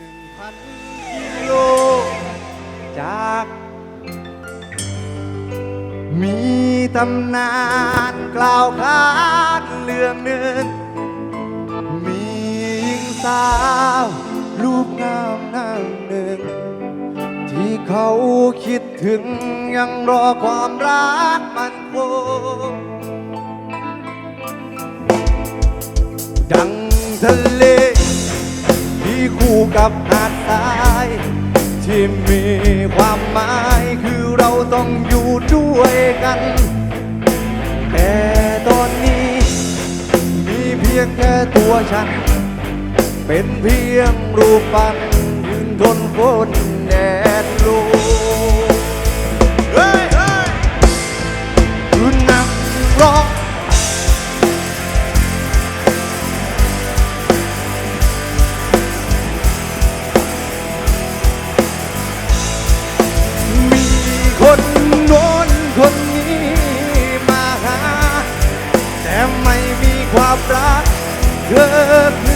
หนึ่งพันกิโลจาก มีตำนานกล่าวขานเรื่องหนึ่ง มีหญิงสาวรูปงามนางหนึ่ง ที่เขาคิดถึงยังรอความรักมันคงดังทะเล คู่กับหาดทราย ที่มีความหมายคือเราต้องอยู่ด้วยกันแต่ตอนนี้ มีเพียงแค่ตัวฉัน เป็นเพียงรูปปั้นยืนทนฝน เ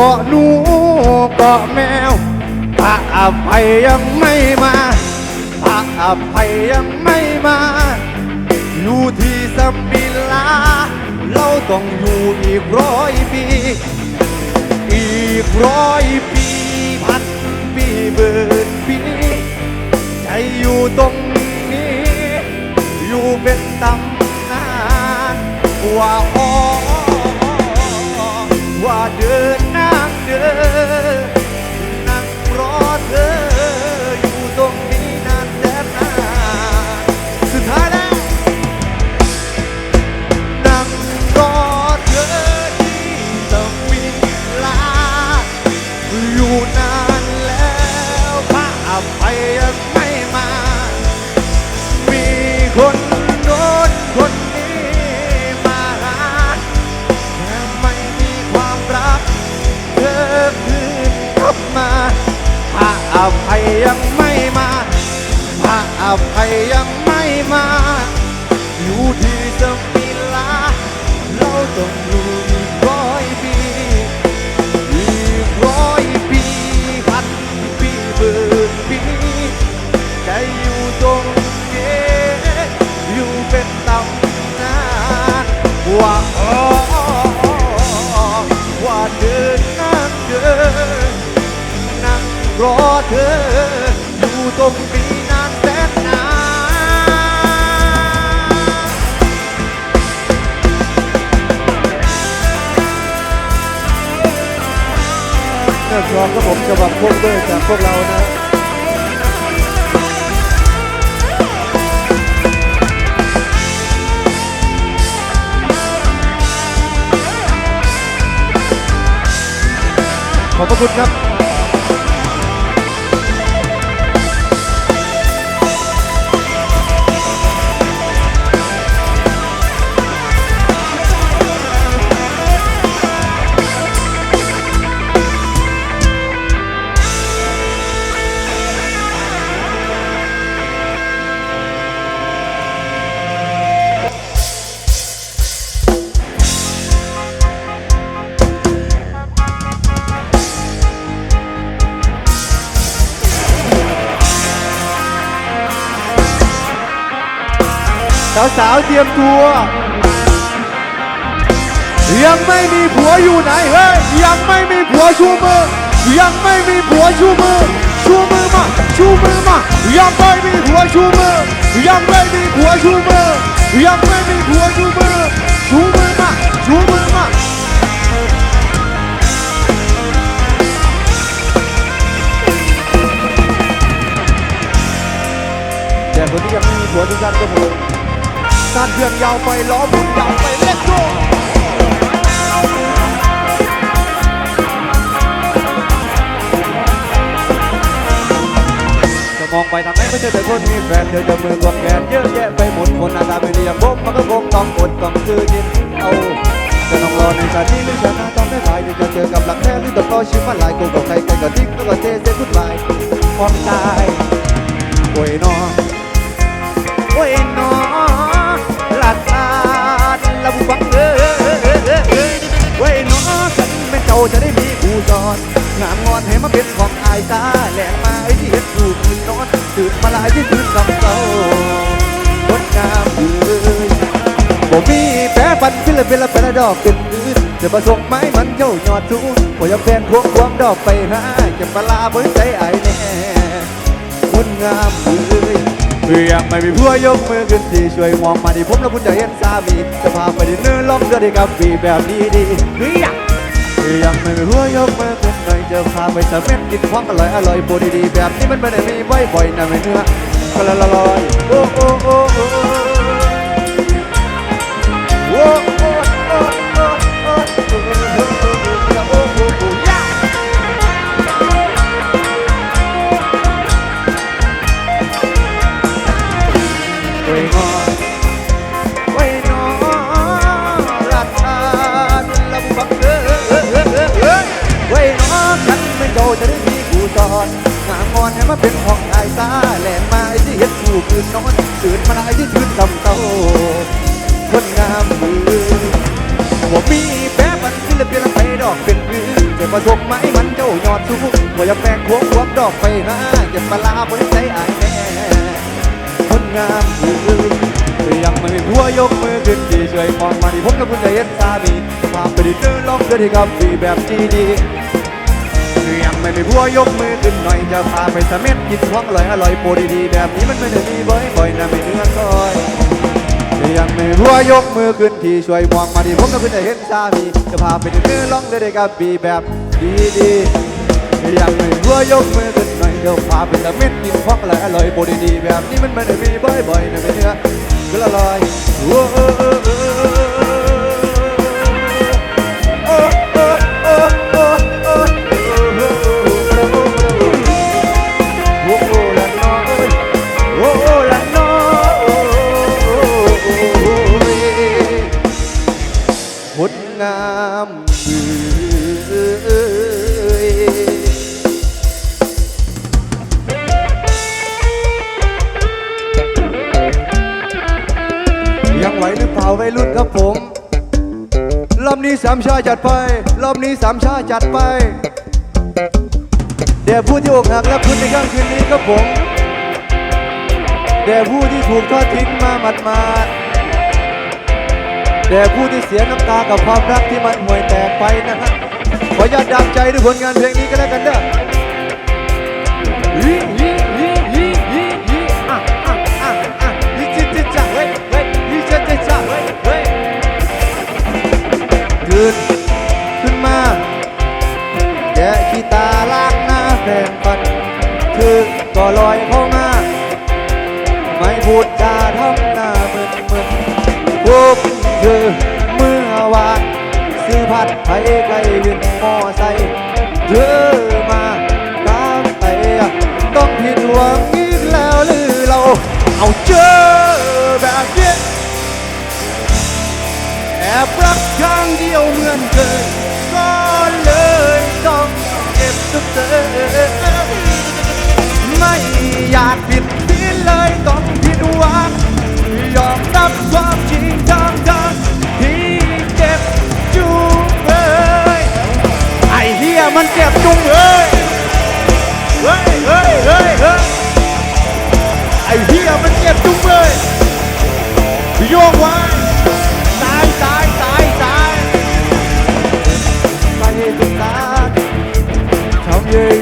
กาะหนูเกาะแมวพระอภัยยังไม่มาพระอภัยยังไม่มา อยู่ที่สัมบิลา เราต้องอยู่อีกร้อยปี อีกร้อยปีพันปีเบิดปีใจอยู่ตรงนี้ อยู่เป็นตำนานว่าอ๋อว่าเดิน น ยังไม่มา พระอภัยยังไม่มา อยู่ที่สมิลา เราต้องอยู่อีกร้อยปี อีกร้อยปีพันปีหมื่นปีใจอยู่ตรงนี้อยู่เป็นตำนานว่าอ๋อว่าเดินนั่งเดินนั่งรอเธอ ฉบับพวกเบอร์จากพวกเรานะขอบพระคุณครับ สาวๆเตรียมตัวยังไม่มีผัวอยู่ไหนเฮ้ยยังไม่มีผัวชูมือยังไม่มีผัวชูมือชูมือมาชูมือมายังไม่มีผัวชูมือยังไม่มีผัวชูมือยังไม่มีผัวชูมือชูมือมาชูมือมาแต่คนที่ยังไม่มีผัวทุกท่านก็มือ รเคลื่อนยาวไปล้อหมุนยาวไปเล็กโก้จะมองไปทางไหนไม่เจอแต่คนมีแฟนเธอจะมือควงแขนเยอะแยะไปหมดคนหน้าตาไม่ดีอย่างผมมันก็คงต้องอดต้องคือกินเอาจะต้องรอในชาตินี้หรือชนะต้องได้หลายเดี๋ยวจะเจอกับหลักแท้หรือต้องรอชิมมาหลายกูกับใครใครก็ทิ้งแล้วก็เทเซกุดบายความตายโอ้ยน้องโอ้ยน้อง จ้าจะได้มีผู้สอนงามงอนให้มาเป็นของอายตาแหลกมาไอ้ที่เห็นถูกคืนนอนตื่นมาลายที่คืนกำเศร้างดงามเอ้ยบ่มีแปรปันฟิลเป็นละเป็นละดอกเป็นอื่นจะประสงไม้มันเจ้ายอดสูงบ่อยากแฟนควงควงดอกไปหาจะปลาเบิ้ใจไอ้แน่คุณงามเอ้ยเพื่อไม่มีผัวยกมือขึ้นที่ช่วยมองมาที่ผมแล้วคุณจะเห็นสามีจะพาไปดินเนื้อล่องเรือได้กับปีแบบนี้ดีเฮ้ย ยังไม่หัวยกมือขึ้นหน่เจอพาไปสเม็ดกินของอร่อยอร่อยบูดีๆแบบนี้มันไม่ได้มีไว้บ่อยนะไม่เนื้อคนละลอยโอ้โอ้โอ้โอ้ อกไปหาเก็บปลาบนใจอาแน่คนงามผู้อื่นยังไม่มีผัวยกมือขึ้นที่ช่วยมองมาที่ผมและคุณจะเห็นสามีพาไปดินเนอร์ลองเดินที่กับฟีแบบดีดีๆยังไม่มีผัวยกมือขึ้นหน่อยจะพาไปสะเม็ดกินของอร่อยอร่อยโปรดีๆแบบนี้มันไม่ได้มีบ่อยๆนะไม่เนื้อก้อยยังไม่รัวยกมือขึ้นที่ช่วยมองมาที่ผมและคุณจะเห็นสามีจะพาไปดินเนร์ลองเดินที่กับฟีแบบดีดีๆ อยากให้หัวยกมือขึ้นหน่อยเดี๋ยวพาไปละมิดกินของอร่อยอร่อยโบดีๆแบบนี้มันไม่ได้มีบ่อยๆนะไม่เนื้อก็ละลอยโอ้ามชาจัดไป รอบนี้สามชาจัดไป เดี๋ยวผู้ที่อกหักและคุณในค่ำคืนนี้ครับผมเดี๋ยวผู้ที่ถูกทอดทิ้งมาหมัดมาดเดี๋ยวผู้ที่เสียน้ำตากับความรักที่มันห่วยแตกไปนะฮะขออนุญาตดังใจด้วยผลงานเพลงนี้ก็แล้วกันเด้อ งฟัน คือก็ลอยเข้ามา ไม่พูดจาทำหน้ามึนมึนพวกเธอเมื่อวานซื้อผัดไทยไกลวินมอไซค์เธอมาตามไปต้องผิดหวังอีกแล้วหรือเรา เอาเจอแบบเนี้แอบรักครั้งเดียวเหมือนเคย เธอไม่อยากผิดที่เลยต้องผิดหวังยอมรับว่า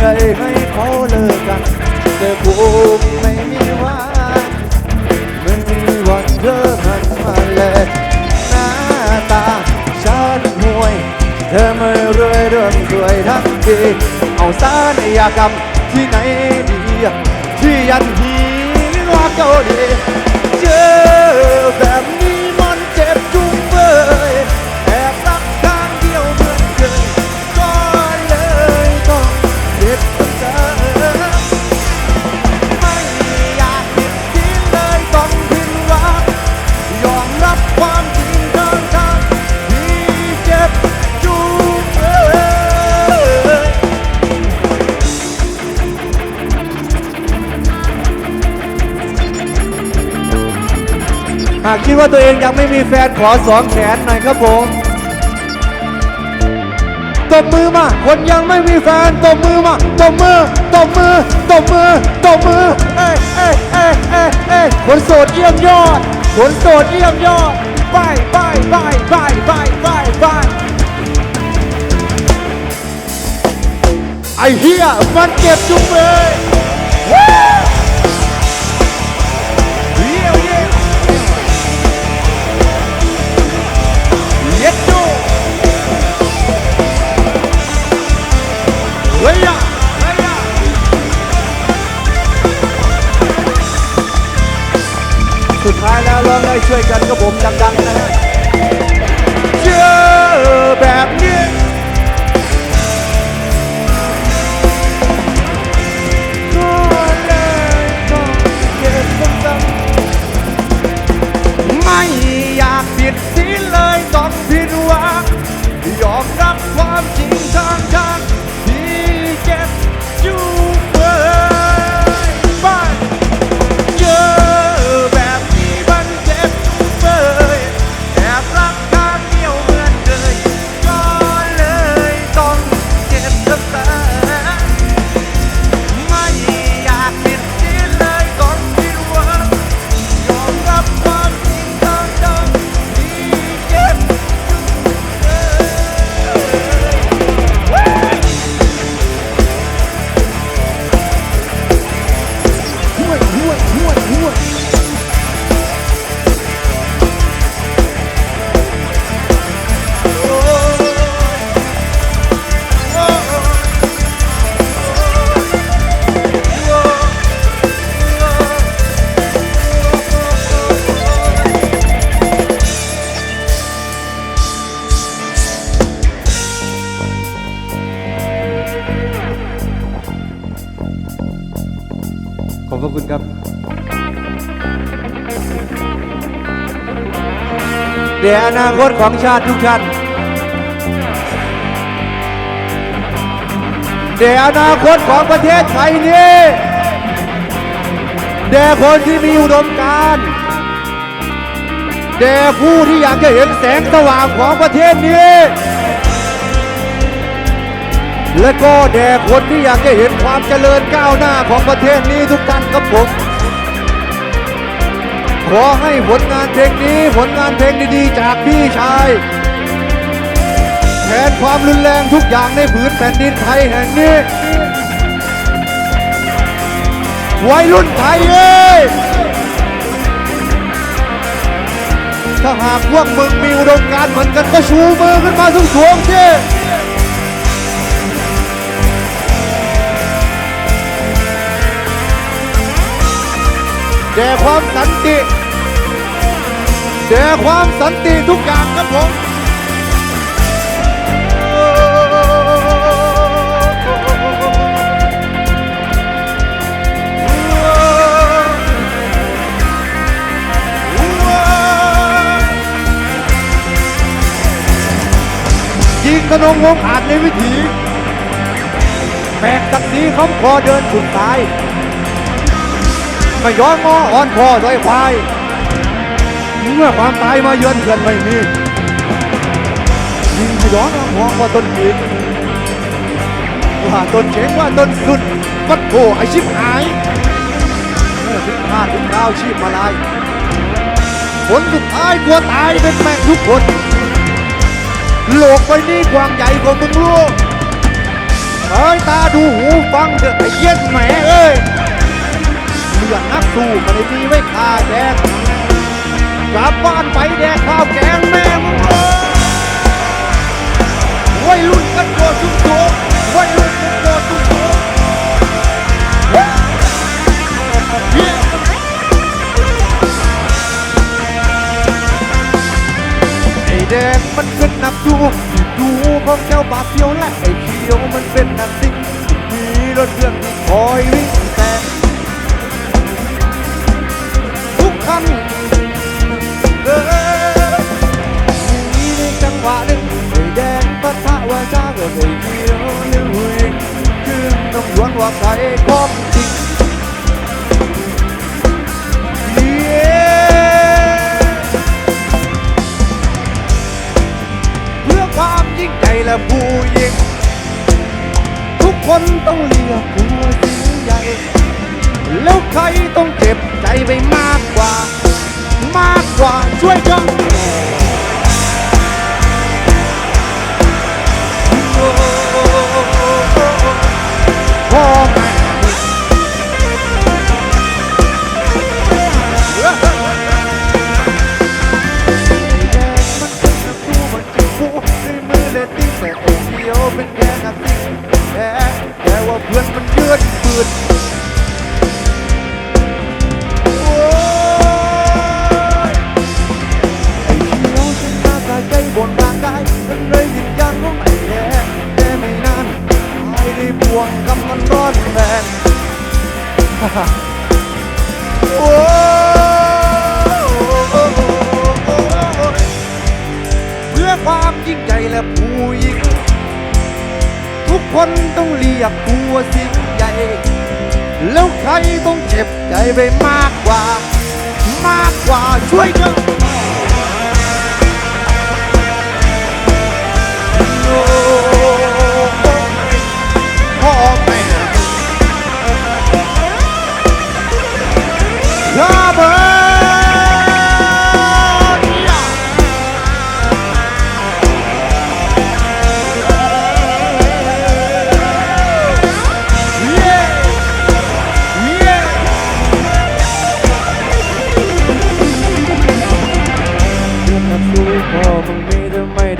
ไงให้เขาเลิกกัน แต่กูไม่มีวันไม่มีวันเธอหันมาแลหน้าตาฉันห่วย เธอไม่เรื่อยเรื่องสวยทั้งทีเอาสารยากรรมที่ไหนดีที่ยันหีว่าเกาหลี คิดว่าตัวเองยังไม่มีแฟนขอสองแขนหน่อยครับผมตบมือมาคนยังไม่มีแฟนตบมือมาตบมือตบมือตบมือตบมือเอ้ยเอ้ยเอ้ยเอ้ยเอ้ยคนโสดเยี่ยมยอดคนโสดเยี่ยมยอดไปไปไปไปไปไปไปไอเหี้ยมันเจ็บจุงเลย ท้องได้ช่วยกันกับผมดังๆนะฮะ ดี๋ยวอนาคตของชาติทุกท่านเดี๋ยวอนาคตของประเทศไทยนี้เดี๋ยวคนที่มีอุดมการณ์เดี๋ยวผู้ที่อยากจะเห็นแสงสว่างของประเทศนี้ และก็แด่คนที่อยากจะเห็นความเจริญก้าวหน้าของประเทศนี้ทุกท่านครับผม ขอให้ผลงานเพลงนี้ผลงานเพลงดีๆ จากพี่ชายแทนความรุนแรงทุกอย่างในผืนแผ่นดินไทยแห่งนี้วัยรุ่นไทยเอ้ยถ้าหากพวกมึงมีอุดมการเหมือนกันก็ชูมือขึ้นมาสูงๆสิแด่ความสันติ แด่ความสันติทุกอย่างครับผมยิงกระนงวงอาจในวิถีแบกศักดีคำคอเดินสุดท้าย ไม่ย้อนงออ่อนคอด้วยควาย เมื่อความตายมาเยือนเถื่อนไม่มียิงไม่ย้อนงอว่าต้นกีดว่าต้นเช็งว่าต้นสุดวัดโผไอชิบหายเมื่อถึงพลาดถึงดาวชีพมาลายผลสุดท้ายกลัวตายเป็นแม่งทุกคนโลกใบนี้กว้างใหญ่กว่ามึงรู้เอ้ยตาดูหูฟังเถอะไอ้เย็ดแหมเอ้ยเลือดนักสู้ก็ได้มีไว้ฆ่าแกง กลับบ้านไปแดกข้าวแกงแม่มึงเลยวัยรุ่นกันโกจุกโกวัยรุ่นกันโกจุกโกไอ้แดงมันเป็นนักดูดูของเจ้าบาเฟียวและไอ้เขียวมันเป็นนักสิง ทุกคนต้องเรียกตัวสิ่งใหญ่ แล้วใครต้องเจ็บใจไปมากกว่า มากกว่าช่วยกัน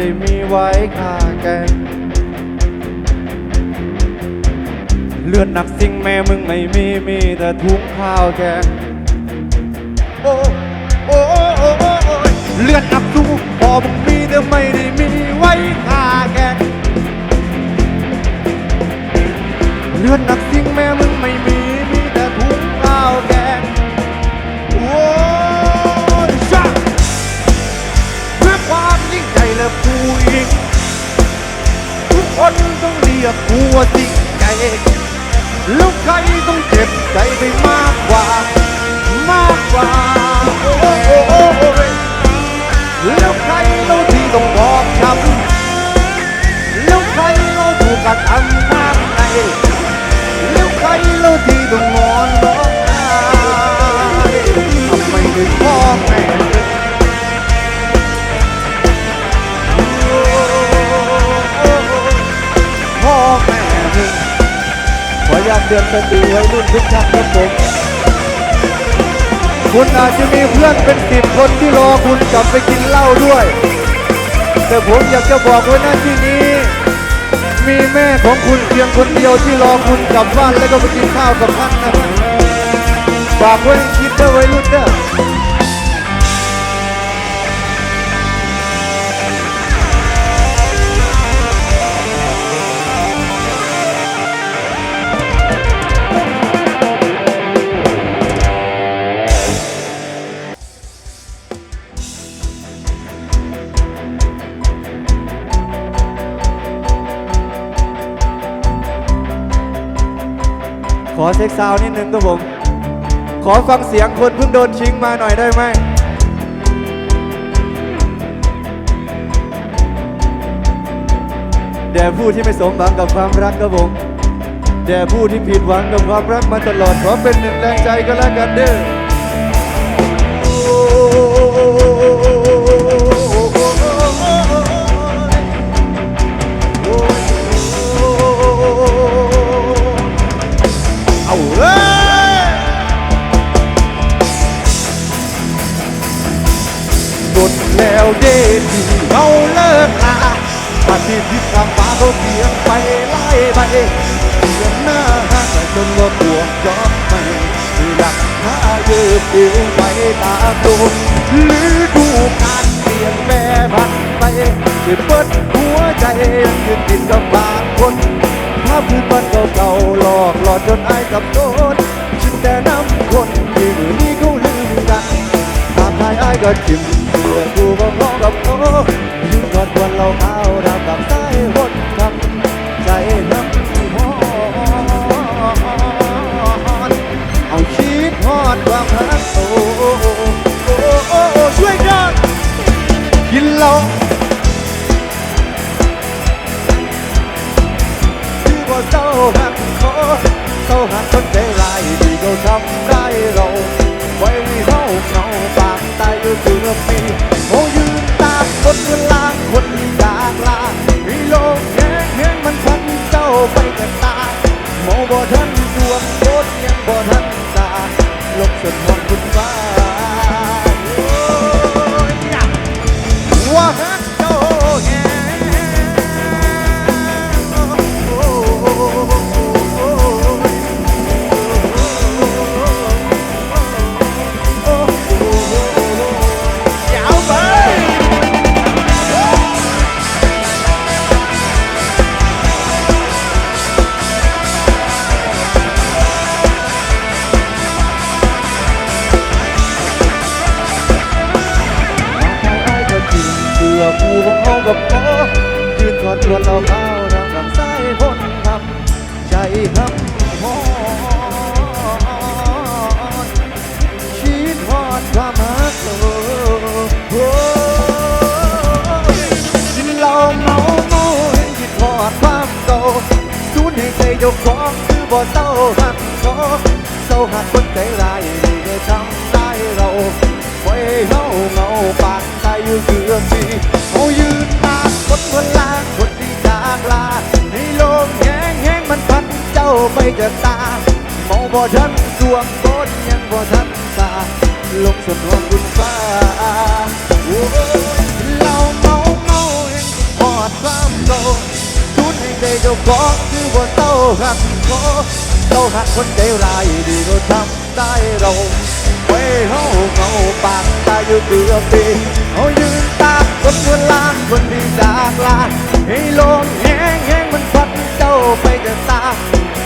ไม่ได้มีไว้ค่าแกงเลือดหนักสิ่งแม่มึงไม่มีมีแต่ถุงข้าวแกงโอ้โอ้โอ้โอ้โอ้เลือดหนักสู้พอมึงมีแต่ไม่ได้มีไว้ค่าแกงเลือดหนักสิ่งแม่มึงไม่มี และผู้ยิ่งทุกคนต้องเรียกกูว่ายิ่งใหญ่แล้วใครต้องเจ็บใจไปมากกว่า มากกว่าโอ้โอ้โอ้แล้วใครเราที่ต้องบอกช้ำแล้วใครเราถูกกระทำมากในแล้วใครเราที่ ดือนเป็นติไว้รุ่นทุกท่านครับผมคุณอาจจะมีเพื่อนเป็นสิบคนที่รอคุณกลับไปกินเหล้าด้วย แต่ผมอยากจะบอกไว้นะที่นี้ มีแม่ของคุณเพียงคนเดียวที่รอคุณกลับบ้านแล้วก็ไปกินข้าวกับท่านนะฝากไว้คิดเด้อไว้รุ่นเด้อ ช็คซาวนิดนึงครับผม ขอฟังเสียงคนเพิ่งโดนชิงมาหน่อยได้ไหมแด่ผู้ที่ไม่สมหวังกับความรักครับผมแด่ผู้ที่ผิดหวังกับความรักมาตลอดขอเป็นหนึ่งแรงใจก็แล้วกันเด้อ ก็จิ้มเพื่อกูก็ร้องกับโอ้ยืนกอดวันเราเข้าราวกับ จ้าของคือบ่เศร้าหักเขาเศร้าหักคนใจร้ายนี่ได้ทำได้เราไว้เฮาเงาปากตาอยู่เกือบปีเขายืนตาคนคนลางคนที่จากลาให้โลกแห้งแห้งมันพันเจ้าไปจากตาเมาบ่ทันดวงโคตรยังบ่ทันตาลงสนวนบุญฟ้า จเจ้าของคือบ่าเต้าหักโคเต้าหักคนใจร้ายดีก็ทำได้เราไว้เฮาเงาปากตายอยู่เกือบปีเขายืนตากคนคนลานคนที่จากลาให้ลมแห้งแห้งมันพัดเจ้าไปจากตา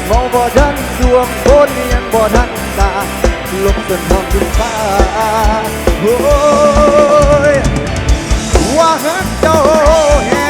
มองบ่ทันดวงคนยังบ่ทันตาลบจนมองขึ้นฟ้าโอ้ยว่าฮักเจ้าแห